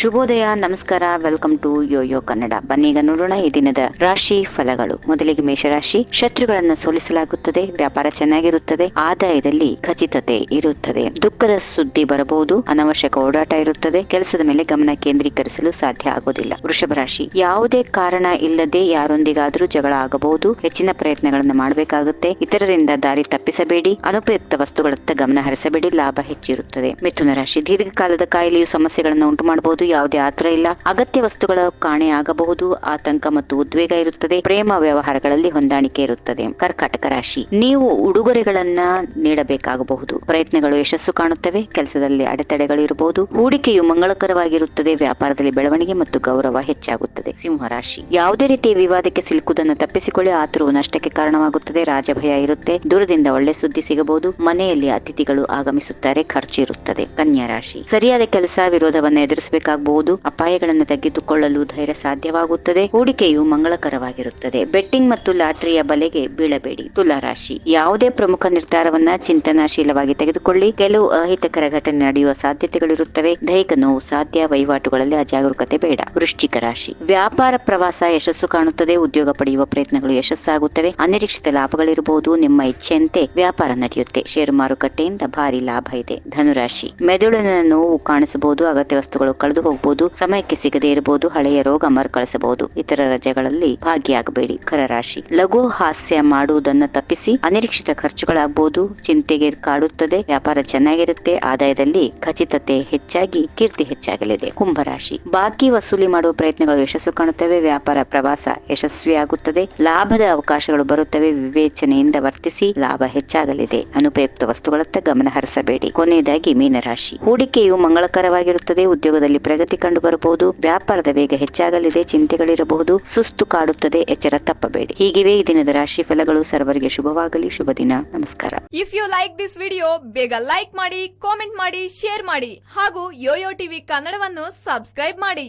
ಶುಭೋದಯ, ನಮಸ್ಕಾರ welcome to YoYo Kannada ಬನ್ನೀಗ ನೋಡೋಣ ಈ ದಿನದ ರಾಶಿ ಫಲಗಳು. ಮೊದಲಿಗೆ ಮೇಷರಾಶಿ, ಶತ್ರುಗಳನ್ನು ಸೋಲಿಸಲಾಗುತ್ತದೆ, ವ್ಯಾಪಾರ ಚೆನ್ನಾಗಿರುತ್ತದೆ, ಆದಾಯದಲ್ಲಿ ಖಚಿತತೆ ಇರುತ್ತದೆ. ದುಃಖದ ಸುದ್ದಿ ಬರಬಹುದು, ಅನವಶ್ಯಕ ಓಡಾಟ ಇರುತ್ತದೆ, ಕೆಲಸದ ಮೇಲೆ ಗಮನ ಕೇಂದ್ರೀಕರಿಸಲು ಸಾಧ್ಯ ಆಗೋದಿಲ್ಲ. ವೃಷಭ ರಾಶಿ, ಯಾವುದೇ ಕಾರಣ ಇಲ್ಲದೆ ಯಾರೊಂದಿಗಾದರೂ ಜಗಳ ಆಗಬಹುದು, ಹೆಚ್ಚಿನ ಪ್ರಯತ್ನಗಳನ್ನು ಮಾಡಬೇಕಾಗುತ್ತೆ, ಇತರರಿಂದ ದಾರಿ ತಪ್ಪಿಸಬೇಡಿ, ಅನುಪಯುಕ್ತ ವಸ್ತುಗಳತ್ತ ಗಮನ ಹರಿಸಬೇಡಿ, ಲಾಭ ಹೆಚ್ಚಿರುತ್ತದೆ. ಮಿಥುನ ರಾಶಿ, ದೀರ್ಘಕಾಲದ ಕಾಯಿಲೆಯು ಸಮಸ್ಯೆಗಳನ್ನು ಉಂಟು ಮಾಡಬಹುದು ಯಾವುದೇ ಆತರ ಇಲ್ಲ. ಅಗತ್ಯ ವಸ್ತುಗಳ ಕಾಣೆ ಆಗಬಹುದು. ಆತಂಕ ಮತ್ತು ಉದ್ವೇಗ ಇರುತ್ತದೆ. ಪ್ರೇಮ ವ್ಯವಹಾರಗಳಲ್ಲಿ ಹೊಂದಾಣಿಕೆ ಇರುತ್ತದೆ. ಕರ್ಕಾಟಕ ರಾಶಿ. ನೀವು ಉಡುಗೊರೆಗಳನ್ನ ನೀಡಬೇಕಾಗಬಹುದು. ಪ್ರಯತ್ನಗಳು ಯಶಸ್ಸು ಕಾಣುತ್ತವೆ. ಕೆಲಸದಲ್ಲಿ ಅಡೆತಡೆಗಳು ಇರಬಹುದು. ಹೂಡಿಕೆಯು ಮಂಗಳಕರವಾಗಿರುತ್ತದೆ. ವ್ಯಾಪಾರದಲ್ಲಿ ಬೆಳವಣಿಗೆ ಮತ್ತು ಗೌರವ ಹೆಚ್ಚಾಗುತ್ತದೆ. ಸಿಂಹ ರಾಶಿ. ಯಾವುದೇ ರೀತಿಯ ವಿವಾದಕ್ಕೆ ಸಿಲುಕುವುದನ್ನು ತಪ್ಪಿಸಿಕೊಳ್ಳಿ. ಆತುರವು ನಷ್ಟಕ್ಕೆ ಕಾರಣವಾಗುತ್ತದೆ. ರಾಜಭಯ ಇರುತ್ತೆ. ದೂರದಿಂದ ಒಳ್ಳೆ ಸುದ್ದಿ ಸಿಗಬಹುದು. ಮನೆಯಲ್ಲಿ ಅತಿಥಿಗಳು ಆಗಮಿಸುತ್ತಾರೆ. ಖರ್ಚು ಇರುತ್ತದೆ. ಕನ್ಯಾ ರಾಶಿ. ಸರಿಯಾದ ಕೆಲಸ, ವಿರೋಧವನ್ನು ಎದುರಿಸಬೇಕಾಗಬಹುದು ಅಪಾಯಗಳನ್ನು ತೆಗೆದುಕೊಳ್ಳಲು ಧೈರ್ಯ ಸಾಧ್ಯವಾಗುತ್ತದೆ. ಹೂಡಿಕೆಯು ಮಂಗಳಕರವಾಗಿರುತ್ತದೆ. ಬೆಟ್ಟಿಂಗ್ ಮತ್ತು ಲಾಟರಿಯ ಬಲೆಗೆ ಬೀಳಬೇಡಿ. ತುಲಾರಾಶಿ ಯಾವುದೇ ಪ್ರಮುಖ ನಿರ್ಧಾರವನ್ನ ಚಿಂತನಾಶೀಲವಾಗಿ ತೆಗೆದುಕೊಳ್ಳಿ. ಕೆಲವು ಅಹಿತಕರ ಘಟನೆ ನಡೆಯುವ ಸಾಧ್ಯತೆಗಳಿರುತ್ತವೆ. ದೈಹಿಕ ನೋವು ಸಾಧ್ಯ. ವಹಿವಾಟುಗಳಲ್ಲಿ ಅಜಾಗರೂಕತೆ ಬೇಡ. ವೃಶ್ಚಿಕ ರಾಶಿ. ವ್ಯಾಪಾರ ಪ್ರವಾಸ ಯಶಸ್ಸು ಕಾಣುತ್ತದೆ. ಉದ್ಯೋಗ ಪಡೆಯುವ ಪ್ರಯತ್ನಗಳು ಯಶಸ್ಸಾಗುತ್ತವೆ. ಅನಿರೀಕ್ಷಿತ ಲಾಭಗಳಿರಬಹುದು. ನಿಮ್ಮ ಇಚ್ಛೆಯಂತೆ ವ್ಯಾಪಾರ ನಡೆಯುತ್ತೆ. ಷೇರು ಮಾರುಕಟ್ಟೆಯಿಂದ ಭಾರಿ ಲಾಭ ಇದೆ. ಧನುರಾಶಿ. ಮೆದುಳಿನ ನೋವು ಕಾಣಿಸಬಹುದು. ಅಗತ್ಯ ವಸ್ತುಗಳು ಕಳೆದು ಹೋಗಬಹುದು ಸಮಯಕ್ಕೆ ಸಿಗದೇ ಇರಬಹುದು. ಹಳೆಯ ರೋಗ ಮರುಕಳಿಸಬಹುದು ಇತರ ರಜೆಗಳಲ್ಲಿ ಭಾಗಿಯಾಗಬೇಡಿ. ರಾಶಿ ಲಘು ಹಾಸ್ಯ ಮಾಡುವುದನ್ನ ತಪ್ಪಿಸಿ ಅನಿರೀಕ್ಷಿತ ಖರ್ಚುಗಳಾಗಬಹುದು ಚಿಂತೆಗೆ ಕಾಡುತ್ತದೆ. ವ್ಯಾಪಾರ ಚೆನ್ನಾಗಿರುತ್ತೆ. ಆದಾಯದಲ್ಲಿ ಖಚಿತತೆ ಹೆಚ್ಚಾಗಿ, ಕೀರ್ತಿ ಹೆಚ್ಚಾಗಲಿದೆ. ಕುಂಭರಾಶಿ. ಬಾಕಿ ವಸೂಲಿ ಮಾಡುವ ಪ್ರಯತ್ನಗಳು ಯಶಸ್ಸು ಕಾಣುತ್ತವೆ. ವ್ಯಾಪಾರ ಪ್ರವಾಸ ಯಶಸ್ವಿಯಾಗುತ್ತದೆ. ಲಾಭದ ಅವಕಾಶಗಳು ಬರುತ್ತವೆ. ವಿವೇಚನೆಯಿಂದ ವರ್ತಿಸಿ ಲಾಭ ಹೆಚ್ಚಾಗಲಿದೆ. ಅನುಪಯುಕ್ತ ವಸ್ತುಗಳತ್ತ ಗಮನ ಹರಿಸಬೇಡಿ. ಕೊನೆಯದಾಗಿ ಮೀನರಾಶಿ. ಹೂಡಿಕೆಯು ಮಂಗಳಕರವಾಗಿರುತ್ತದೆ. ಉದ್ಯೋಗದಲ್ಲಿ ಪ್ರಗತಿ ಕಂಡು ಬರಬಹುದು ವ್ಯಾಪಾರದ ವೇಗ ಹೆಚ್ಚಾಗಲಿದೆ, ಚಿಂತೆಗಳಿರಬಹುದು, ಸುಸ್ತು ಕಾಡುತ್ತದೆ, ಎಚ್ಚರ ತಪ್ಪಬೇಡಿ. ಹೀಗಿವೆ ಈ ದಿನದ ರಾಶಿ ಫಲಗಳು ಸರ್ವರಿಗೆ ಶುಭವಾಗಲಿ, ಶುಭ ದಿನ. ನಮಸ್ಕಾರ. If you like this video ಬೇಗ ಲೈಕ್ ಮಾಡಿ ಕಾಮೆಂಟ್ ಮಾಡಿ ಶೇರ್ ಮಾಡಿ ಹಾಗೂ ಯೋಯೋ ಟಿವಿ ಕನ್ನಡವನ್ನು ಸಬ್ಸ್ಕ್ರೈಬ್ ಮಾಡಿ.